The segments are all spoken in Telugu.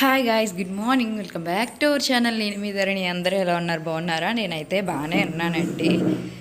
Hi guys good morning welcome back to our channel నేను మీ ధరని అందరూ ఎలా ఉన్నారు? బాగున్నారా? నేనైతే బాగానే ఉన్నానండి.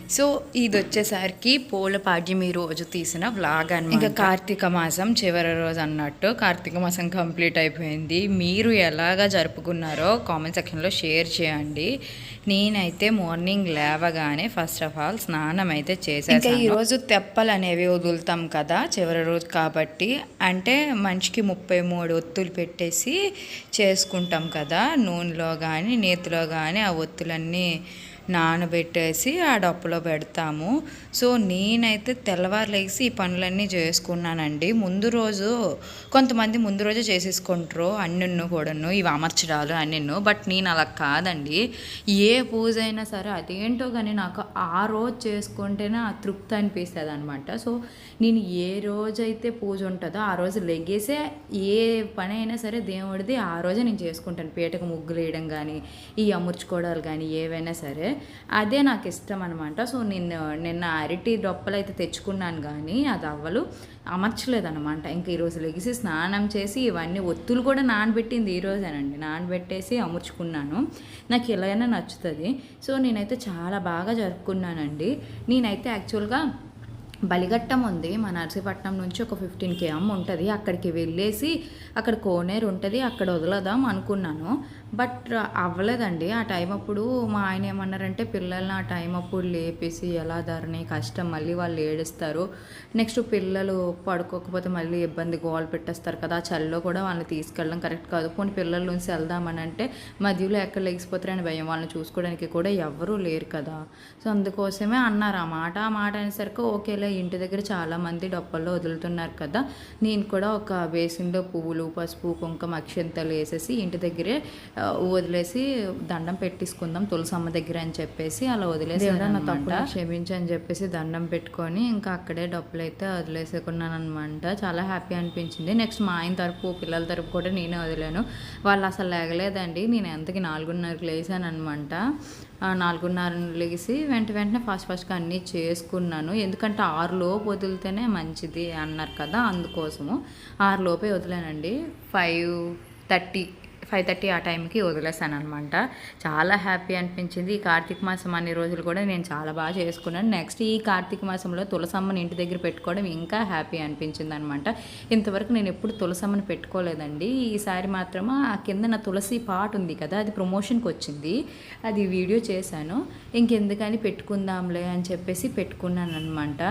సో ఇది వచ్చేసరికి పూల పాడ్యం ఈ రోజు తీసిన వ్లాగ్ అని ఇంకా కార్తీక మాసం చివరి రోజు అన్నట్టు. కార్తీక మాసం కంప్లీట్ అయిపోయింది. మీరు ఎలాగా జరుపుకున్నారో కామెంట్ సెక్షన్లో షేర్ చేయండి. నేనైతే మార్నింగ్ లేవగానే ఫస్ట్ ఆఫ్ ఆల్ స్నానం అయితే చేశాను ఇంకా ఈరోజు తెప్పలు అనేవి వదులుతాం కదా చివరి రోజు కాబట్టి. అంటే మనిషికి ముప్పై మూడు ఒత్తులు పెట్టేసి చేసుకుంటాం కదా. నూనెలో కానీ నేతిలో కానీ ఆ ఒత్తులన్నీ నానబెట్టేసి ఆ డప్పులో పెడతాము. సో నేనైతే తెల్లవారులేసి ఈ పనులన్నీ చేసుకున్నానండి. ముందు రోజు కొంతమంది ముందు రోజే చేసేసుకుంటారు అన్నిన్ను కూడాను ఇవి అమర్చడాలు అన్నిన్ను. బట్ నేను అలా కాదండి. ఏ పూజ అయినా సరే అదేంటో కానీ నాకు ఆ రోజు చేసుకుంటేనే ఆ తృప్తి అనిపిస్తుంది అనమాట సో నేను ఏ రోజైతే పూజ ఉంటుందో ఆ రోజు లెగేసే ఏ పని అయినా సరే దేవుడిది ఆ రోజే నేను చేసుకుంటాను. పీటకు ముగ్గులు వేయడం కానీ ఈ అమర్చుకోవడాలు కానీ ఏవైనా సరే. అదే నాకు ఇష్టం అనమాట సో నేను నిన్న అరటి డొప్పలు అయితే తెచ్చుకున్నాను కానీ అది అవ్వలు అమర్చలేదన్నమాట ఇంకా ఈరోజు లెగిసి స్నానం చేసి ఇవన్నీ ఒత్తులు కూడా నానబెట్టింది ఈరోజేనండి నానబెట్టేసి అమర్చుకున్నాను. నాకు ఎలాగైనా నచ్చుతుంది. సో నేనైతే చాలా బాగా జరుపుకున్నానండి. నేనైతే యాక్చువల్గా బలిఘట్టం ఉంది. మా నర్సీపట్నం నుంచి ఒక ఫిఫ్టీన్ కేఎం ఉంటుంది అక్కడికి వెళ్ళేసి అక్కడ కోనేరు ఉంటుంది అక్కడ వదలదాం అనుకున్నాను. బట్ అవ్వలేదండి. ఆ టైం అప్పుడు మా ఆయన ఏమన్నారంటే పిల్లల్ని ఆ టైం అప్పుడు లేపేసి ఎలా ధరని కష్టం మళ్ళీ వాళ్ళు ఏడుస్తారు. నెక్స్ట్ పిల్లలు పడుకోకపోతే మళ్ళీ ఇబ్బంది గోల్ పెట్టేస్తారు కదా. ఆ చలిలో కూడా వాళ్ళని తీసుకెళ్ళడం కరెక్ట్ కాదు. కొన్ని పిల్లల నుంచి వెళ్దామని అంటే మధ్యలో ఎక్కడ లెగిసిపోతారని భయం. వాళ్ళని చూసుకోవడానికి కూడా ఎవ్వరూ లేరు కదా. సో అందుకోసమే అన్నారు. ఆ మాట ఆ మాట అనేసరికి ఓకేలే ఇంటి దగ్గర చాలామంది డప్పల్లో వదులుతున్నారు కదా. నేను కూడా ఒక బేసిన్లో పువ్వులు పసుపు కుంకుమ అక్షంతలు వేసేసి ఇంటి దగ్గరే వదిలేసి దండం పెట్టించుకుందాం తులసమ్మ దగ్గర అని చెప్పేసి అలా వదిలేసి క్షమించి అని చెప్పేసి దండం పెట్టుకొని ఇంకా అక్కడే డబ్బులు అయితే వదిలేసుకున్నాను అనమాట చాలా హ్యాపీ అనిపించింది. నెక్స్ట్ మా ఆయన తరపు పిల్లల తరపు కూడా నేనే వదిలాను. వాళ్ళు అసలు లేగలేదండి. నేను ఎంతకి నాలుగున్నరకు లేసాను అనమాట నాలుగున్నర లెగిసి వెంట వెంటనే ఫాస్ట్ ఫాస్ట్గా అన్నీ చేసుకున్నాను. ఎందుకంటే ఆరు లోపు వదిలితేనే మంచిది అన్నారు కదా అందుకోసము. ఆరు లోపే వదిలానండి. ఫైవ్ థర్టీ ఫైవ్ థర్టీ ఆ టైంకి వదిలేసాను అనమాట చాలా హ్యాపీ అనిపించింది. ఈ కార్తీక మాసం అన్ని రోజులు కూడా నేను చాలా బాగా చేసుకున్నాను. నెక్స్ట్ ఈ కార్తీక మాసంలో తులసమ్మని ఇంటి దగ్గర పెట్టుకోవడం ఇంకా హ్యాపీ అనిపించింది అనమాట ఇంతవరకు నేను ఎప్పుడు తులసమ్మని పెట్టుకోలేదండి. ఈసారి మాత్రం ఆ కింద నా తులసి పాట ఉంది కదా అది ప్రమోషన్కి వచ్చింది. అది వీడియో చేశాను. ఇంకెందుకని పెట్టుకుందాంలే అని చెప్పేసి పెట్టుకున్నాను అనమాట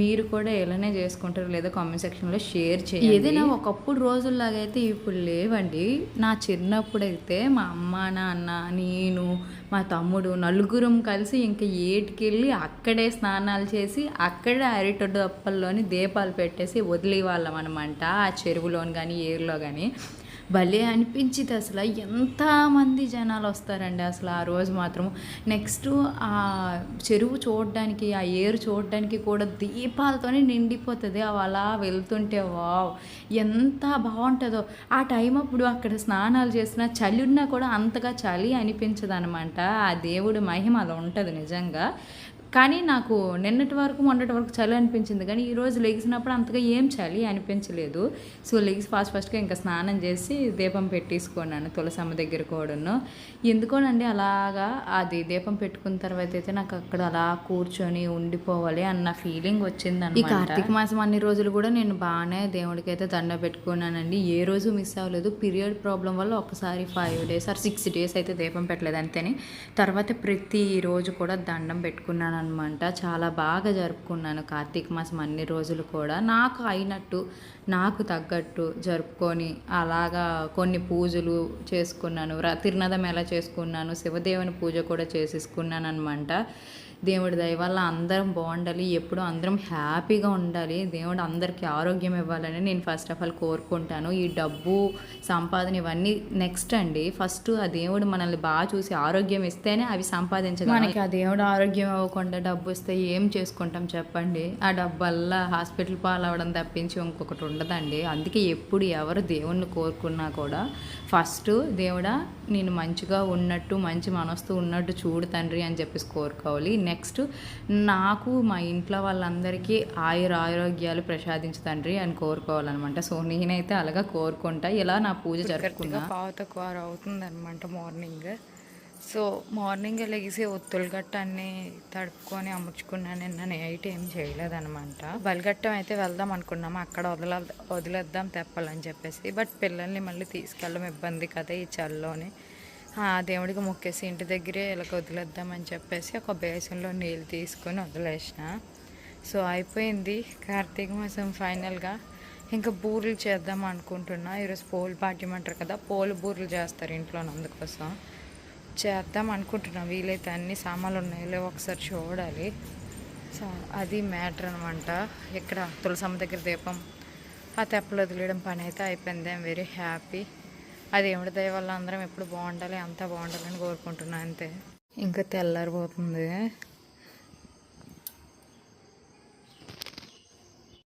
మీరు కూడా ఎలానే చేసుకుంటారో లేదా కామెంట్ సెక్షన్లో షేర్ చేయండి. ఏదైనా ఒకప్పుడు రోజుల్లాగైతే అయితే ఇప్పుడు లేవండి. నా చిన్నప్పుడైతే మా అమ్మ నాన్న నేను మా తమ్ముడు నలుగురం కలిసి ఇంకా ఏటికెళ్ళి అక్కడే స్నానాలు చేసి అక్కడే అరిట అప్పల్లోని దీపాలు పెట్టేసి వదిలే వాళ్ళం అనమాట ఆ చెరువులోని కానీ ఏరులో కానీ భలే అనిపించింది అసలు. ఎంతమంది జనాలు వస్తారండి అసలు ఆ రోజు మాత్రం. నెక్స్ట్ ఆ చెరువు చూడడానికి ఆ ఏరు చూడడానికి కూడా దీపాలతోనే నిండిపోతుంది. అవి అలా వెళ్తుంటే వావ్ ఎంత బాగుంటుందో. ఆ టైం అప్పుడు అక్కడ స్నానాలు చేసిన చలి ఉన్నా కూడా అంతగా చలి అనిపించదు అనమాట ఆ దేవుడు మహిమ అలా ఉంటుంది నిజంగా. కానీ నాకు నిన్నటి వరకు మొన్నటి వరకు చలి అనిపించింది. కానీ ఈరోజు లెగిసినప్పుడు అంతగా ఏం చలి అనిపించలేదు. సో లెగిసి ఫాస్ట్ ఫాస్ట్గా ఇంకా స్నానం చేసి దీపం పెట్టేసుకున్నాను తులసమ్మ దగ్గర కూడాను. ఎందుకోనండి అలాగా? అది దీపం పెట్టుకున్న తర్వాత అయితే నాకు అక్కడ అలా కూర్చొని ఉండిపోవాలి అన్న ఫీలింగ్ వచ్చింది ఈ కార్తీక మాసం అన్ని రోజులు కూడా నేను బాగానే దేవుడికి అయితే దండ పెట్టుకున్నానండి. ఏ రోజు మిస్ అవ్వలేదు. పీరియడ్ ప్రాబ్లం వల్ల ఒకసారి five days or six days అయితే దీపం పెట్టలేదు అంతేని. తర్వాత ప్రతి రోజు కూడా దండం పెట్టుకున్నాను అనమాట చాలా బాగా జరుపుకున్నాను కార్తీక మాసం అన్ని రోజులు కూడా. నాకు అయినట్టు నాకు తగ్గట్టు జరుపుకొని అలాగా కొన్ని పూజలు చేసుకున్నాను. ర- తిరునదం ఎలా చేసుకున్నాను శివదేవుని పూజ కూడా చేసేసుకున్నాను అనమాట దేవుడి దయ వల్ల అందరం బాగుండాలి ఎప్పుడు అందరం హ్యాపీగా ఉండాలి దేవుడు అందరికీ ఆరోగ్యం ఇవ్వాలని నేను ఫస్ట్ ఆఫ్ ఆల్ కోరుకుంటాను. ఈ డబ్బు సంపాదన ఇవన్నీ నెక్స్ట్ అండి. ఫస్ట్ ఆ దేవుడు మనల్ని బాగా చూసి ఆరోగ్యం ఇస్తేనే అవి సంపాదించగలం. మనకి ఆ దేవుడు ఆరోగ్యం ఇవ్వకుండా డబ్బు ఇస్తే ఏం చేసుకుంటాం చెప్పండి? ఆ డబ్బు వల్ల హాస్పిటల్ పాలవడం తప్పించి ఇంకొకటి ఉండదండి. అందుకే ఎప్పుడు ఎవరు దేవుణ్ణి కోరుకున్నా కూడా ఫస్ట్ దేవుడా నేను మంచిగా ఉన్నట్టు మంచి మనస్తు ఉన్నట్టు చూడు తండ్రి అని చెప్పేసి కోరుకోవాలి. నెక్స్ట్ నాకు మా ఇంట్లో వాళ్ళందరికీ ఆయుర ఆరోగ్యాలు ప్రసాదించు తండ్రి అని కోరుకోవాలన్నమాట. సో నేనైతే అలాగా కోరుకుంటా. ఇలా నా పూజ జరుపుకున్నా? పావు తక్కువ అవుతుంది అనమాట మార్నింగ్. సో మార్నింగ్ లెగిసి ఒత్తులు గట్ట అన్ని తడుపుకొని అమ్ముచుకున్నాను నిన్న నైట్ ఏం చేయలేదన్నమాట. బలిగట్టం అయితే వెళ్దాం అనుకున్నాము. అక్కడ వదల వదిలేద్దాం తెప్పాలని చెప్పేసి. బట్ పిల్లల్ని మళ్ళీ తీసుకెళ్ళడం ఇబ్బంది కదా ఈ చల్లోని. దేవుడికి మొక్కేసి ఇంటి దగ్గరే ఇలా వదిలేద్దామని చెప్పేసి ఒక బేసన్లో నీళ్ళు తీసుకొని వదిలేసిన. సో అయిపోయింది. కార్తీక మాసం ఫైనల్గా ఇంకా బూరెలు చేద్దాం అనుకుంటున్నా. ఈరోజు పోలు పాఠ్యం అంటారు కదా పోలు బూరెలు చేస్తారు ఇంట్లో అందుకోసం. చేద్దాం అనుకుంటున్నా. వీలైతే అన్ని సామాన్లు ఉన్నాయో. లేవో ఒకసారి చూడాలి. సో అది మ్యాటర్ అనమాట ఇక్కడ తులసమ్మ దగ్గర దీపం ఆ తెప్పలు వదిలేయడం పని అయితే అయిపోయింది. I'm very happy. అది దేవుడి దయ వల్ల అందరం ఎప్పుడు బాగుండాలి అంతా బాగుండాలని కోరుకుంటున్నాను అంతే. ఇంకా తెల్లారిపోతుంది.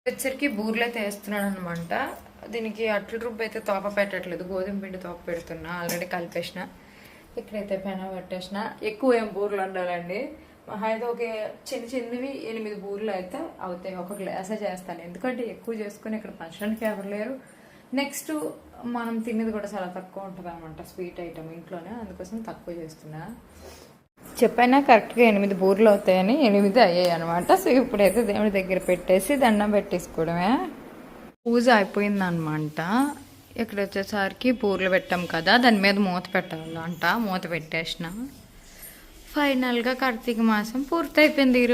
వచ్చరికి బూర్లు అయితే వేస్తున్నాడు అనమాట దీనికి అట్ల రుబ్బు అయితే తోప పెట్టట్లేదు. గోధుమ పిండి తోప పెడుతున్నా. ఆల్రెడీ కలిపేసిన. ఇక్కడైతే పెన పెట్టేసిన. ఎక్కువ ఏం బూర్లు ఉండాలండి మహా అయితే ఒక చిన్న చిన్నవి ఎనిమిది బూర్లు అయితే అవుతాయి. ఒక గ్లాసే చేస్తాను. ఎందుకంటే ఎక్కువ చేసుకుని ఇక్కడ పంచడానికి ఎవరు లేరు. నెక్స్ట్ మనం తినేది కూడా చాలా తక్కువ ఉంటుంది అనమాట స్వీట్ ఐటమ్ ఇంట్లోనే అందుకోసం తక్కువ చేస్తున్నా. చెప్పైనా కరెక్ట్గా ఎనిమిది బూర్లు అవుతాయని? ఎనిమిది అయ్యాయి అనమాట సో ఇప్పుడైతే దేవుడి దగ్గర పెట్టేసి దండం పెట్టేసుకోవడమే. పూజ అయిపోయిందనమాట ఇక్కడ వచ్చేసరికి బూర్లు పెట్టాం కదా దాని మీద మూత పెట్టాలంట. మూత పెట్టేసిన. ఫైనల్గా కార్తీక మాసం పూర్తయిపోయింది ఈ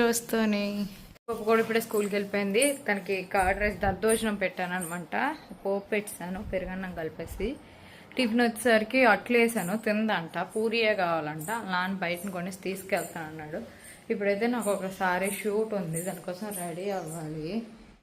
పప్పు కూడా ఇప్పుడే స్కూల్కి వెళ్ళిపోయింది. తనకి కర్డ్ రైస్ దద్దోజనం పెట్టాను అనమాట పోపు పెట్టాను పెరుగన్నం కలిపేసి. టిఫిన్ వచ్చేసరికి అట్లేసాను తిందంట. పూరియే కావాలంట. నాన్న బయటను కొనేసి తీసుకెళ్తాను అన్నాడు ఇప్పుడైతే నాకు ఒకసారి షూట్ ఉంది. దానికోసం రెడీ అవ్వాలి.